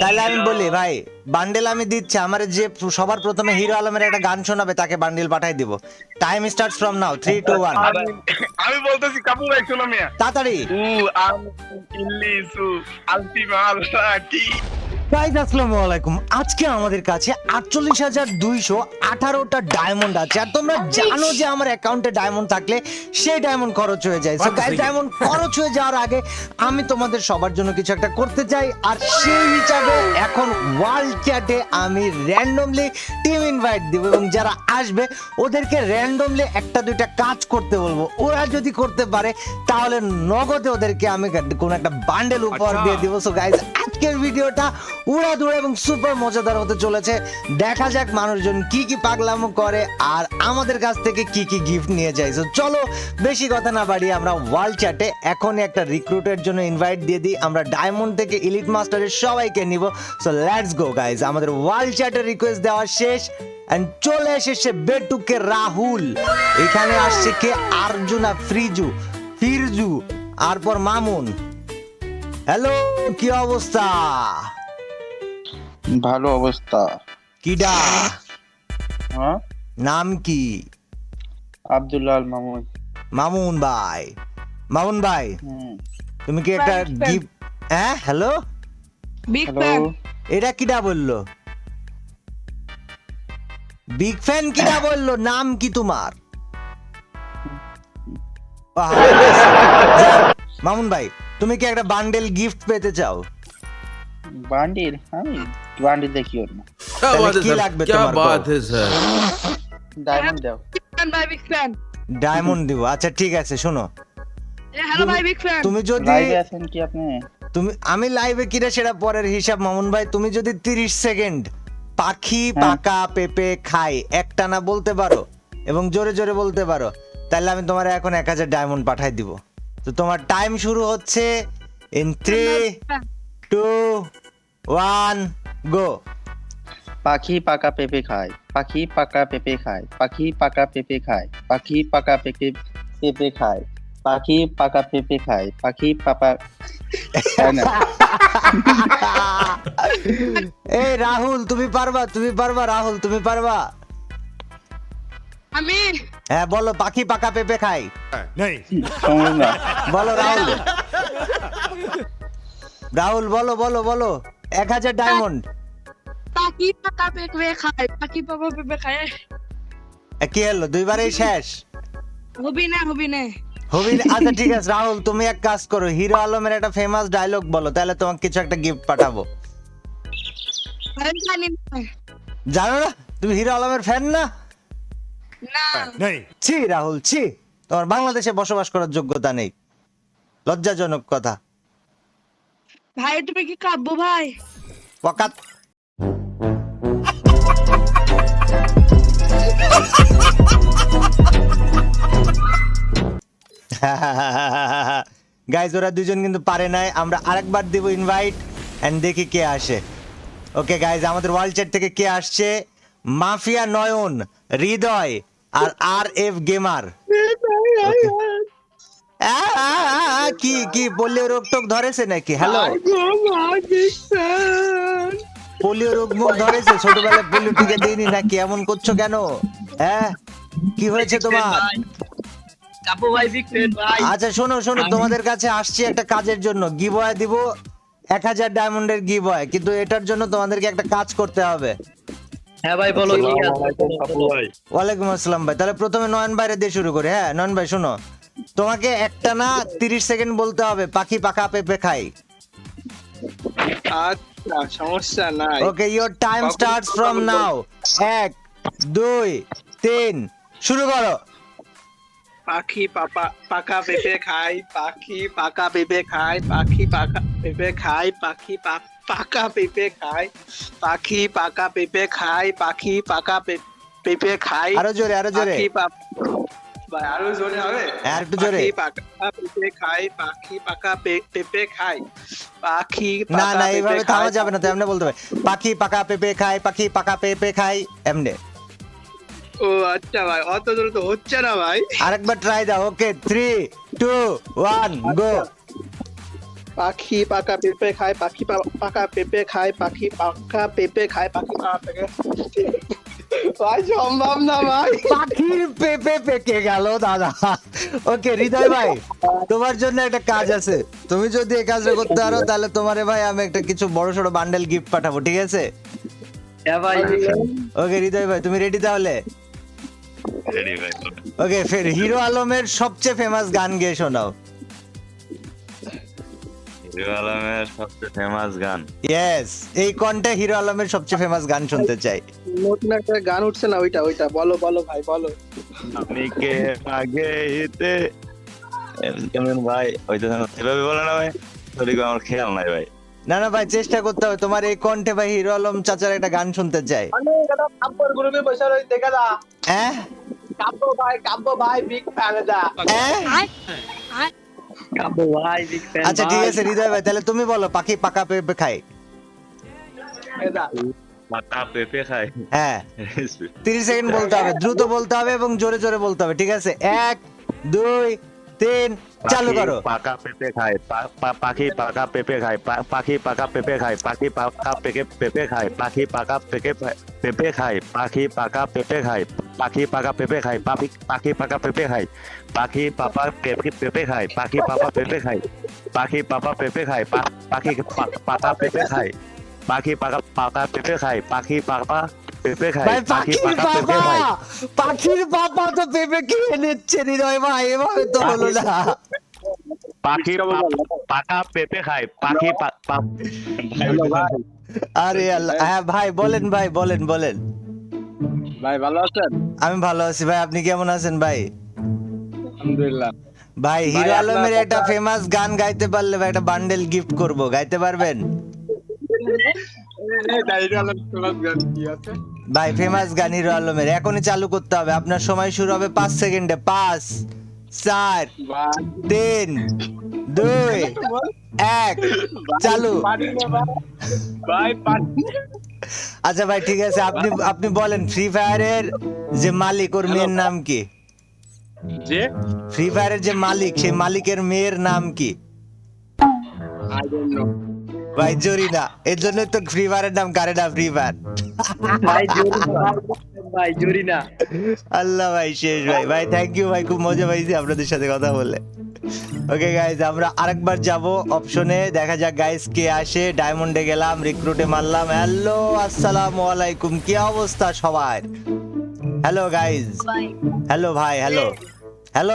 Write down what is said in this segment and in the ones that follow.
তাহলে আমি বলি ভাই বান্ডেল আমি দিচ্ছি আমার যে সবার প্রথমে হিরো আলমের একটা গান শোনাবে তাকে বান্ডেল পাঠাই দিব। Time starts from now three two one আমি- বলতেছি কাপু ভাই শোনো মিয়া। তাড়াতাড়ি। উ আম ইল্লিসু আলটিমা আলটি গাইজ আসসালামু আলাইকুম। আজকে আমাদের কাছে আটচল্লিশ হাজার দুইশো আঠারোটা ডায়মন্ড আছে। আর তোমরা জানো যে আমার অ্যাকাউন্টে ডায়মন্ড থাকলে সেই ডায়মন্ড খরচ হয়ে যায়। গাইজ ডায়মন্ড খরচ হয়ে যাওয়ার আগে আমি তোমাদের সবার জন্য কিছু একটা করতে চাই। আর সেই হিসাবে এখন ওয়ার্ল্ড চ্যাটে আমি র্যান্ডমলি টিম ইনভাইট দিব এবং যারা আসবে ওদেরকে র্যান্ডমলি একটা দুইটা কাজ করতে বলব। ওরা যদি করতে পারে তাহলে নগদে ওদেরকে আমি কোনো একটা বান্ডেল উপহার দিয়ে দিব। সো গাইজ আজকের ভিডিওটা উড়াধুরা এবং সুপার মজাদার হতে চলেছে। দেখা যাক মানুষজন কি কি পাগলামো করে আর আমাদের কাছ থেকে কি কি গিফট নিয়ে যায়। সো চলো বেশি কথা না বাড়িয়ে আমরা ওয়ার্ল্ড চ্যাটে এখনই একটা রিক্রুটের জন্য ইনভাইট দিয়ে দিই। আমরা ডায়মন্ড থেকে ইলিট মাস্টারের সবাইকে নিব। সো লেটস গো গাইজ আমাদের ওয়ার্ল্ড চ্যাটের রিকোয়েস্ট দেওয়া শেষ। এন্ড চলে এসেছে বেটুকে রাহুল। এখানে আসছে কে? আর্জুনা ফ্রিজু। ফিরজু। আর পর মামুন। হ্যালো কি অবস্থা? ভালো অবস্থা। কিডা হ্যাঁ? নাম কি? আব্দুল্লাহ মামুন। মামুন ভাই। মামুন ভাই তুমি কি একটা গিফট হ্যাঁ হ্যালো? বিগ ফ্যান এটা কিডা বলল? বিগ ফ্যান কিডা বলল? নাম কি তোমার? মামুন ভাই তুমি কি একটা বান্ডেল গিফট পেতে চাও? বান্ডেল আমি বান্ডেল দেখি ওর না কি লাগবে তোমার কি বাত হে স্যার ডায়মন্ড দাও। ভাই বিগ ফ্যান ডায়মন্ড দিও আচ্ছা ঠিক আছে শোনো। হ্যালো ভাই বিগ ফ্যান তুমি যদি লাইভে আছেন কি আপনি? তুমি আমি লাইভে কিরা সেটা পরের হিসাব মামুন ভাই? তুমি যদি 30 সেকেন্ড পাখি হ্যাঁ। পাকা পেপে খাই একটানা বলতে পারো এবং জোরে জোরে বলতে পারো তাহলে আমি তোমার এখন এক হাজার ডায়মন্ড পাঠাই দিব। তো তোমার টাইম শুরু হচ্ছে in three two one go পাখি পাকা পেঁপে খায় পাখি পাকা পেঁপে খায় পাখি পাকা পেঁপে খায় পাখি পাকা পেঁপে পেঁপে খায় পাখি পাকা পেঁপে খায় পাখি পাপা এই রাহুল তুমি পারবা তুমি পারবা রাহুল তুমি পারবা। আমি হ্যাঁ বলো পাখি পাকা পেঁপে খাই। সম্ভব না। বলো রাহুল। রাহুল বলো বলো বলো। এক হাজার ডায়মন্ড পাখি পাকা পেঁপে খায় পাখি পাকা পেঁপে খায়। এ, কি হলো? দুইবারই শেষ? হবি না হবি না। হবি আচ্ছা ঠিক আছে রাহুল তুমি এক কাজ করো। হিরো আলমের একটা ফেমাস ডায়লগ বলো তাহলে তোমাকে কিছু একটা গিফট পাঠাবো। আমি জানি না। জানো না? তুমি হিরো আলমের ফ্যান না? না। ছি রাহুল ছি। তোমার বাংলাদেশে বসবাস করার যোগ্যতা নেই। লজ্জাজনক কথা। ভাই তুমি কি কাব্য ভাই? ওয়াকাত গাইজ ওরা দুজন কিন্তু পারে নাই। আমরা আরেকবার দেব ইনভাইট এন্ড দেখি কে আসে। ওকে গাইজ আমাদের ওয়ার্ল্ড চ্যাট থেকে কে আসছে? মাফিয়া নয়ন হৃদয়। আর আর এফ গেমার। কি কি পোলিও রোগ টোক ধরেছে নাকি? হ্যালো পোলিও রোগ মুখ ধরেছে? ছোটবেলায় পোলিও টিকে দিইনি নাকি? এমন করছ কেন? হ্যাঁ? কি হয়েছে তোমার? আচ্ছা শোনো শোনো তোমাদের কাছে আসছি একটা কাজের জন্য। গিবয় দিব এক হাজার ডায়মন্ডের গিবয় কিন্তু এটার জন্য তোমাদেরকে একটা কাজ করতে হবে। হ্যাঁ ভাই বলো ওয়ালাইকুম আসসালাম ভাই। তাহলে প্রথমে নয়ন ভাইরে দিয়ে শুরু করি। হ্যাঁ নয়ন ভাই শোনো। তোমাকে একটা না তিরিশ সেকেন্ড বলতে হবে পাখি পাখা পেঁপে খাই। আচ্ছা সমস্যা নাই। Okay your time starts from now এক দুই তিন শুরু করো। পাখি পাপা পাকা পেঁপে খায় পাখি পাকা পেঁপে খায় পাখি পাকা পেঁপে খায় পাখি পাকা পেঁপে খায় পাখি পাকা পেঁপে খায় পাখি পাকা পেঁপে খায় আরও জোরে আরও জোরে আরও জোরে হবে হ্যাঁ, আরেকটু জোরে। পাখি পাকা পেঁপে খায় পাখি পাকা পেঁপে খায় পাখি না না এইভাবে থামা যাবে না তো এমনি বলতে হবে পাখি পাকা পেঁপে খাই পাখি পাকা পেঁপে খাই এমনি ও আচ্ছা ভাই অত দূর তো হচ্ছে না ভাই। আরেকবার ট্রাই দাও okay three two one go পাখি পাকা পেঁপে খায় পাখি পাকা পেঁপে খায় পাখি পাকা পেঁপে খায় পাখি পাকা পেঁপে ভাই সম্ভব না ভাই। পাখির পেপে পেকে গেল দাদা। ওকে হৃদয় ভাই তোমার জন্য একটা কাজ আছে। তুমি যদি এই কাজটা করতে পারো তাহলে তোমারে ভাই আমি একটা কিছু বড় সড়ো বান্ডেল গিফট পাঠাবো ঠিক আছে? হ্যাঁ ভাই। ওকে হৃদয় ভাই তুমি রেডি তাহলে? ওকে ফের হিরো আলমের সবচেয়ে ফেমাস গান গেয়ে শোনাও। হিরো আলমের সবচেয়ে ফেমাস গান? ইয়েস এই কন্টে হিরো আলমের সবচেয়ে ফেমাস গান শুনতে চাই। নতুন একটা গান উঠছে না ওইটা ওইটা বলো বলো ভাই বলো। আমি কে আগে হিতে? কেমন ভাই? ওই তো এভাবে বলে না ভাই। সরি আমার খেয়াল নাই ভাই। না না ভাই চেষ্টা করতে হবে। তোমার এই কন্ঠে ভাই হিরো আলম চাচার একটা গান শুনতে চাই। কাব্যর গ্রুপে বসে রয়েছে দেখা যা হ্যাঁ? কাব্য ভাই কাব্য ভাই বিগ ফ্যান হ্যাঁ? আয় আয়। ভাই বিগ ফ্যান আচ্ছা ঠিক আছে হৃদয় ভাই তাহলে তুমি বলো পাখি পাকা পেঁপে খাই এদা পেঁপে খায়। হ্যাঁ। তিরিশ সেকেন্ড বলতে হবে দ্রুত বলতে হবে এবং জোরে জোরে বলতে হবে ঠিক আছে? এক দুই তিন চালু করো। পাকা পেঁপে খায় পা- পাখি পাকা পেঁপে খায় পাখি পাকা পেঁপে খায় পাখি পাকা পেকে পেঁপে খায় পাখি পাকা পেকে পেঁপে খায় পাখি পাকা পেঁপে খায় পাখি পাকা পেঁপে খায় পাখি পাখি পাকা পেঁপে খায় পাখি পাপা পেঁপে পেঁপে খায় পাখি পাপা পেঁপে খায় পাখি পাপা পেঁপে খায় পাখি পা- পাকা পেঁপে খায় পাখি পাকা পাকা পেঁপে খায় পাখি পাপা পেঁপে খায় পাখি পাকা পেঁপে খায়। পাখির পাপা তো পেঁপে খেয়ে নিচ্ছে হৃদয় ভাই এভাবে তো হলো না। পাখি পাকা পেঁপে খায় পাখি আরে আল্লাহ হ্যাঁ ভাই বলেন ভাই বলেন বলেন। ভাই ভালো আছেন? আমি ভালো আছি ভাই আপনি কেমন আছেন ভাই? আলহামদুলিল্লাহ। ভাই হিরো আলমের একটা ফেমাস গান গাইতে পারলে ভাই একটা বান্ডেল গিফট করব গাইতে পারবেন? ভাই ফেমাস গান হিরো আলমের এখনই চালু করতে হবে আপনার সময় শুরু হবে পাঁচ সেকেন্ডে পাঁচ চার তিন দুই এক চালু। ভাই আচ্ছা ভাই ঠিক আছে আপনি আপনি বলেন ফ্রি ফায়ারের যে মালিক ওর মেয়ের নাম কি? যে? ফ্রি ফায়ারের যে মালিক সেই মালিকের মেয়ের নাম কি? আই ডোন্ট নো ভাই জরিনা এর জন্য তো ফ্রি ফায়ারের নাম কারে না ফ্রি ফায়ার ভাই জোরি ভাই জোরি না আল্লাহ ভাই শেষ ভাই। ভাই থ্যাংক ইউ ভাই খুব মজা পাইছি আপনাদের সাথে কথা বলে। ওকে গাইজ আমরা আরেকবার যাব অপশনে দেখা যাক গাইজ কে আসে। ডায়মন্ডে গেলাম রিক্রুটে মারলাম। হ্যালো আসসালামু আলাইকুম। কি অবস্থা সবার? হ্যালো গাইজ হ্যালো ভাই হ্যালো হ্যালো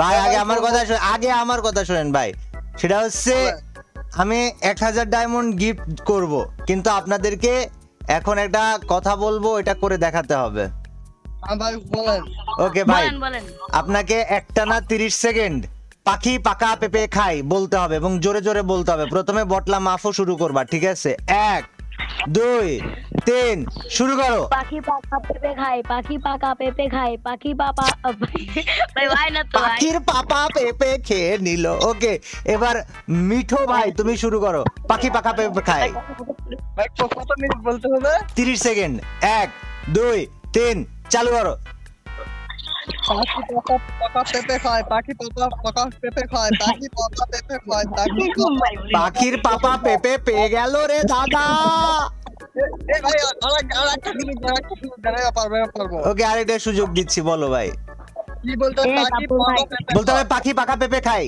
ভাই আগে আমার কথা শোনেন আগে আমার কথা শোনেন ভাই। সেটা হচ্ছে আমি এক হাজার ডায়মন্ড গিফট করব কিন্তু আপনাদেরকে এখন একটা কথা বলব এটা করে দেখাতে হবে। ভাই ওকে ভাই। আপনাকে একটা না তিরিশ সেকেন্ড পাখি পাকা পেঁপে খাই বলতে হবে এবং জোরে জোরে বলতে হবে। প্রথমে বটলা মাফও শুরু করবা ঠিক আছে? এক দুই তিন শুরু করো। পাখি পাকা পেঁপে খায় পাখি পাকা পেঁপে খায় পাখি পাপা ভাই ভাই না তো ভাই। পাখির পাপা পেঁপে খেয়ে নিল ওকে। এবার মিঠো ভাই তুমি শুরু করো। পাখি পাকা পেঁপে খায়। ভাই কত মিনিট বলতে হবে? তিরিশ সেকেন্ড। এক দুই তিন চালু করো। পাখি পাকা পাকা পেঁপে খায় পাখি পাকা পাকা পেঁপে খায় পাখি পাকা পেঁপে খায় পাখির পাপা পেঁপে পেয়ে গেল রে দাদা। ওকে আরেকটা সুযোগ দিচ্ছি বলো ভাই। বলতে হবে পাখি পাখা পেঁপে খাই।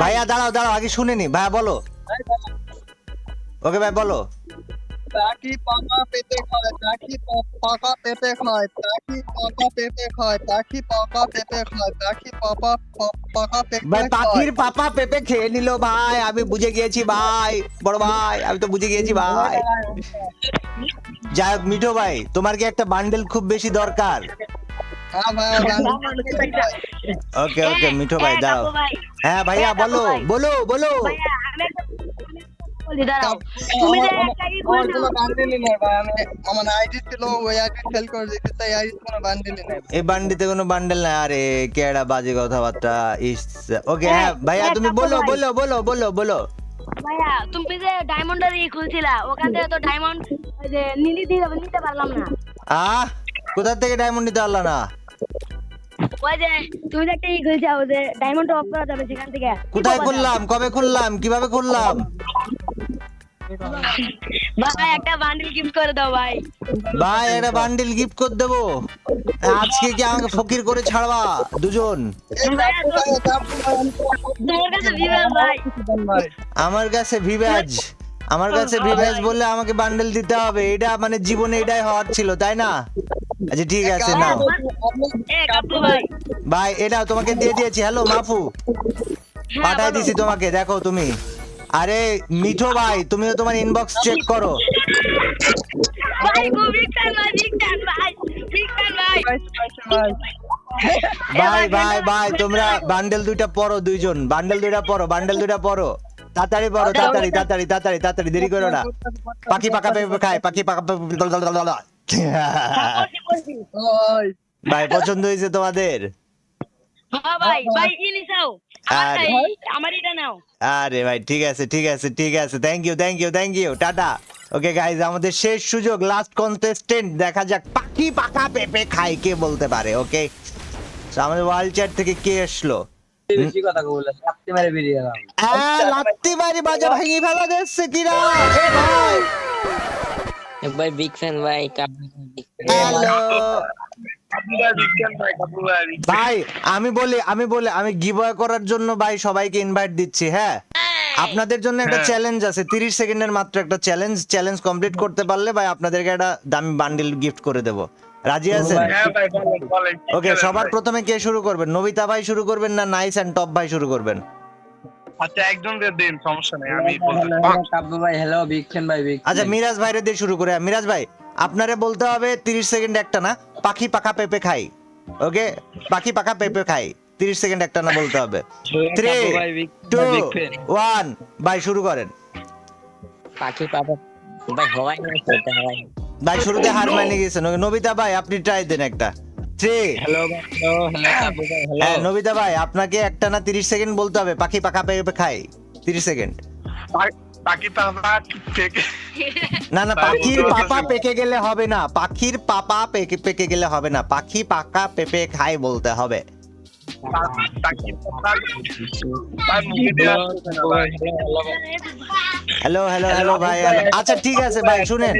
ভাইয়া দাঁড়াও দাঁড়াও আগে শুনে নি। ভাইয়া বলো। ওকে ভাই বলো। ताकि पापा पेपे खाए ताकि पापा पेपे खाए ताकि पापा पेपे खाए ताकि पापा पेपे खाए ताकि पापा पापा पेपे ভাই পাখির পাপা পেপে খেয়ে নিল ভাই আমি বুঝে গিয়েছি ভাই বড় ভাই আমি তো বুঝে গিয়েছি ভাই যাই হোক মিঠো ভাই তোমার কি একটা বান্ডেল খুব বেশি দরকার ওকে ওকে মিঠো ভাই দাও হ্যাঁ ভাইয়া বলো বলো বলো বলি দাঁড়াও। তুমি যে একটা ই আমার করছ কোনো ভাই আমি আমার আইডি ছিল ওই আইডি ফেল করে দিতে তাই আইডি কোনো বান্ডিলই নেই এই বান্ডিতে কোনো বান্ডেল নাই আরে কেডা বাজে কথাবার্তা ইস ওকে হ্যাঁ ভাইয়া তুমি বলো বলো বলো বলো বলো। ভাইয়া তুমি যে ডায়মন্ডের ই খুলছিলা ওখান থেকে তো ডায়মন্ড যে নিলি দিতে নিতে পারলাম না। আহ কোথা থেকে ডায়মন্ড নিতে পারলা না? ওই যে তুমি একটা ই খুলছো ওই যে ডায়মন্ড অফ করা যাবে সেখান থেকে। কোথায় খুললাম? কবে খুললাম? কীভাবে খুললাম? ভাই একটা বান্ডিল গিফট করে দাও ভাই। ভাই একটা বান্ডিল গিফট করে দেবো। আজকে কি আমাকে ফকির করে ছাড়বা দুজন? আমার কাছে ভিভ্যাজ আমার কাছে ভিভ্যাজ বললে আমাকে বান্ডেল দিতে হবে। এটা মানে জীবনে এটাই হওয়ার ছিল তাই না? আচ্ছা ঠিক আছে নাও। ভাই। ভাই এটা তোমাকে দিয়ে দিয়েছি। হ্যালো মাফু। হ্যাঁ, পাঠাই দিছি তোমাকে দেখো তুমি। আরে মিঠো ভাই তুমিও তোমার ইনবক্স চেক করো। ভাই ভাই ভাই বিগ ভাই। ভাই ভাই ভাই। তোমরা বান্ডেল দুইটা পড়ো দুইজন। বান্ডেল দুইটা পড়ো বান্ডেল দুইটা পড়ো। তাড়াতাড়ি পড়ো তাড়াতাড়ি তাড়াতাড়ি তাড়াতাড়ি তাড়াতাড়ি দেরি করো না। পাখি পাকা পেঁপে খায় পাখি পাকা পেঁপে ভাই পছন্দ হয়েছে তোমাদের? হ্যাঁ ভাই ভাই ই নিছাও আমার আরে। আমার এটা নাও। আরে ভাই ঠিক আছে ঠিক আছে ঠিক আছে। Thank you thank you thank you tata. Okay guys আমাদের শেষ সুযোগ লাস্ট কন্টেস্টেন্ট দেখা যাক পাখি পাকা পেঁপে খায় কে বলতে পারে ওকে আমাদের ওয়ার্ল্ড চ্যাট থেকে কে আসলো? হ্যাঁ ভাই। ভাই বিগ ফ্যান ভাই হ্যালো। ভাই আমি বলি আমি বলি আমি গিভওয়ে করার জন্য ভাই সবাইকে ইনভাইট দিচ্ছি হ্যাঁ? আপনাদের জন্য একটা চ্যালেঞ্জ আছে 30 সেকেন্ডের মাত্র একটা চ্যালেঞ্জ চ্যালেঞ্জ কমপ্লিট করতে পারলে ভাই আপনাদেরকে একটা দামি বান্ডিল গিফট করে দেব। রাজি আছেন? ওকে সবার প্রথমে কে শুরু করবেন? নবিতা ভাই শুরু করবেন না নাইস এন্ড টপ ভাই শুরু করবেন? আচ্ছা একজন দিন সমস্যা নেই আমি বলতে কাব্য ভাই হ্যালো বিগ ভাই বিগ আচ্ছা মিরাজ ভাইরে দিয়ে শুরু করে মিরাজ ভাই। আপনারে বলতে হবে 30 সেকেন্ড একটা না পাখি পাকা পেঁপে খাই। ওকে? পাখি পাকা পেঁপে খাই 30 সেকেন্ড একটা না বলতে হবে। থ্রি টু ওয়ান ভাই শুরু করেন। পাখি পাপা ভাই শুরুতে হার মানে গেছেন নবিতা ভাই আপনি ট্রাই দেন একটা। হ্যাঁ নবিতা ভাই আপনাকে একটা না 30 সেকেন্ড বলতে হবে পাখি পাকা পেঁপে খাই। 30 সেকেন্ড। বাকি পাপা থেকে না না পাখির পাপা পেকে গেলে হবে না। পাখির পাপা পেকে পেকে গেলে হবে না। পাখি পাকা পেঁপে খাই বলতে হবে। হ্যালো হ্যালো হ্যালো ভাই আচ্ছা ঠিক আছে ভাই শুনেন।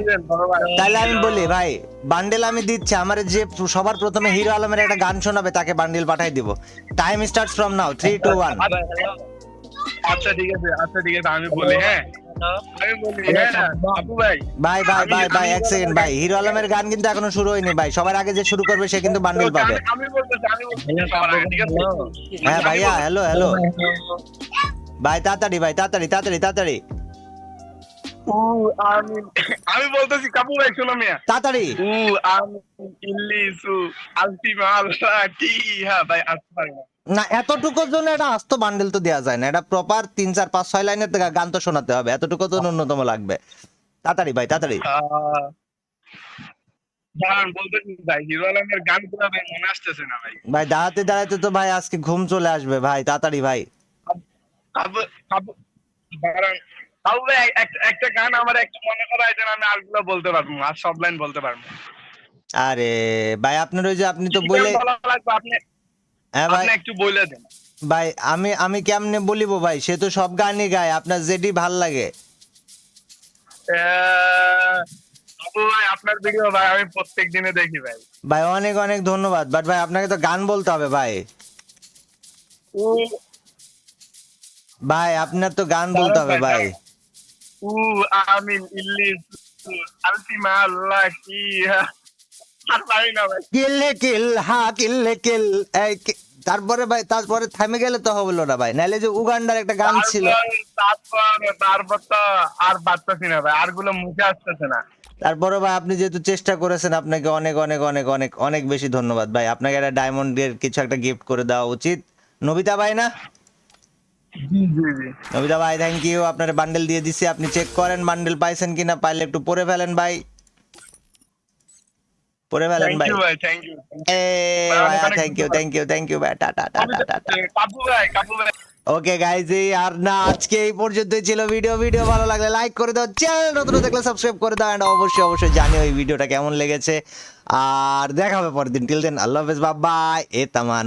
তাহলে আমি বলি ভাই বান্ডেল আমি দিচ্ছি। আমার যে সবার প্রথমে হিরো আলমের একটা গান শোনাবে তাকে বান্ডেল পাঠাই দিব। Time starts from now three two one আচ্ছা ঠিক আছে আচ্ছা ঠিক আছে আমি বলি হ্যাঁ? আমি বলি হ্যাঁ ভাই। ভাই ভাই ভাই এক সেকেন্ড ভাই হিরো আলমের গান কিন্তু এখনও শুরু হয়নি ভাই। সবার আগে যে শুরু করবে সে কিন্তু বান্ডেল পাবে। ঠিক আছে? হ্যাঁ ভাইয়া হ্যালো হ্যালো ভাই তাড়াতাড়ি ভাই তাড়াতাড়ি তাড়াতাড়ি তাড়াতাড়ি। আমি আমি বলতেছি কাপু ভাই শোনো মিয়া। তাড়াতাড়ি। উ আমি ইল্লিসু আলতিমা আল্লাহ কি হ্যাঁ ভাই আসতে পারি না না এতটুকুর জন্য এটা আস্ত বান্ডেল তো দেওয়া যায় না। এটা প্রপার তিন চার পাঁচ ছয় লাইনের থেকে গান তো শোনাতে হবে। এতটুকু তো ন্যূনতম লাগবে। তাড়াতাড়ি ভাই তাড়াতাড়ি। ভাই? দাঁড়াতে দাঁড়াতে তো ভাই আজকে ঘুম চলে আসবে ভাই। তাড়াতাড়ি ভাই। একটা গান আমার একটা মনে করা যেন আমি আরগুলো বলতে পারব আর সব লাইন বলতে পারব। আরে ভাই আপনার ওই যে আপনি তো বলে হ্যাঁ ভাই। আপনি একটু বলে দেন। ভাই আমি আমি কেমনে বলিব ভাই? সে তো সব গানই গায় আপনার যেটি ভালো লাগে। ভাই আপনার ভিডিও ভাই আমি প্রত্যেক দিনে দেখি ভাই। ভাই অনেক অনেক ধন্যবাদ বাট ভাই আপনাকে তো গান বলতে হবে ভাই। ভাই আপনার তো গান বলতে হবে ভাই উ আমিন ইল্লিস আলতিমা আল্লাহ কি। আর পারি না ভাই। কিল্লে কিল হা কিল এই কি- তারপরে ভাই তারপরে থামে গেলে তো হলো না ভাই। নাহলে যে উগান্ডার একটা গান ছিল। তারপর তো আর পারতেছি না ভাই আরগুলো মুখে আসতেছে না। তারপরে ভাই আপনি যেহেতু চেষ্টা করেছেন আপনাকে অনেক অনেক অনেক অনেক অনেক বেশি ধন্যবাদ ভাই। আপনাকে একটা ডায়মন্ড ডায়মন্ডের কিছু একটা গিফট করে দেওয়া উচিত। নবিতা ভাই না? জি জি জি। নবিতা ভাই থ্যাংক ইউ আপনার বান্ডেল দিয়ে দিছি। আপনি চেক করেন বান্ডেল পাইছেন কিনা পাইলে একটু পরে ফেলেন ভাই। পরে ফেলেন ভাই। ভাই thank you A thank you thank you thank you ভাই টাটা টাটা টাটা কাপু ভাই কাপু ভাই। ওকে গাইজ এই আর না আজকে এই পর্যন্তই ছিল ভিডিও ভিডিও ভালো লাগলে লাইক করে দাও চ্যানেল নতুন দেখলে সাবস্ক্রাইব করে দাও এন্ড অবশ্যই অবশ্যই জানি ওই ভিডিওটা কেমন লেগেছে। আর দেখা হবে পরের দিন টিল দেন আল্লাহ হাফেজ বাই এ তামান